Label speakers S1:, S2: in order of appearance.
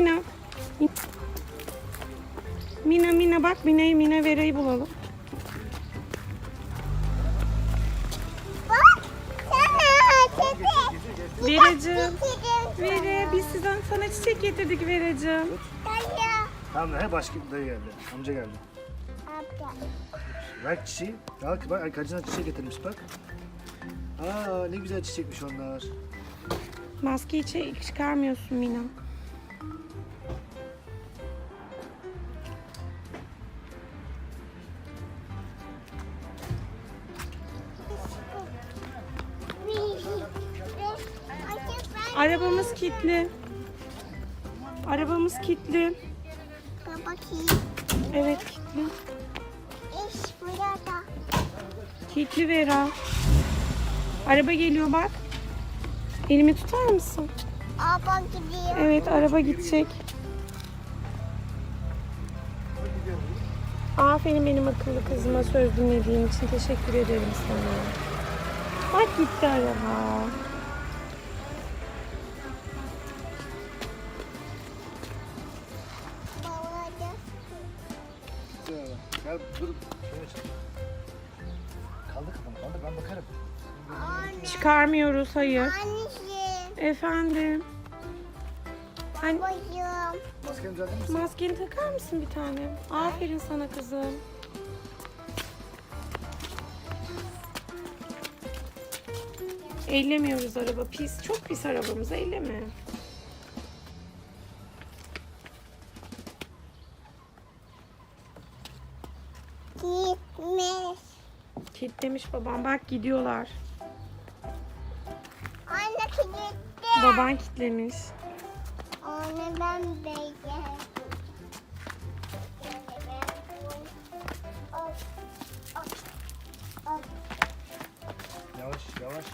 S1: Mina. Mina Mina bak Mina'yı Mina Vera'yı bulalım.
S2: Bak sana çiçek.
S1: Veracığım. Vere biz sizden sana çiçek getirdik Veracığım.
S3: Tamam he başka dayı geldi. Amca geldi.
S2: Abla.
S3: Ver çiçeği. Al bak arkadaşına çiçek getirmiş bak. Aa ne güzel çiçekmiş onlar.
S1: Maskeyi çıkarmıyorsun Mina. Arabamız kilitli. Arabamız kilitli.
S2: Bakayım.
S1: Evet kilitli.
S2: İş burada.
S1: Kilitli Vera. Araba geliyor bak. Elimi tutar mısın?
S2: Abla gidiyor.
S1: Evet araba gidecek. Aferin benim akıllı kızıma söz dinlediğin için teşekkür ederim sana. Bak gitti araba.
S3: Gel dur. Şöyle. Kaldır kafanı kaldır ben bakarım.
S2: Anne.
S1: Çıkarmıyoruz hayır.
S2: Anneciğim.
S1: Efendim. An-
S2: Babacığım.
S3: Maskeni düzeltir misin?
S1: maskeni takar mısın bir tane? Aferin sana kızım. Ellemiyoruz araba pis. Çok pis arabamız elleme.
S2: Gitmiş.
S1: Kilitlemiş babam. Bak gidiyorlar.
S2: Anne gitti.
S1: Baban kilitlemiş.
S2: Anne ben beygir.
S3: Yavaş yavaş.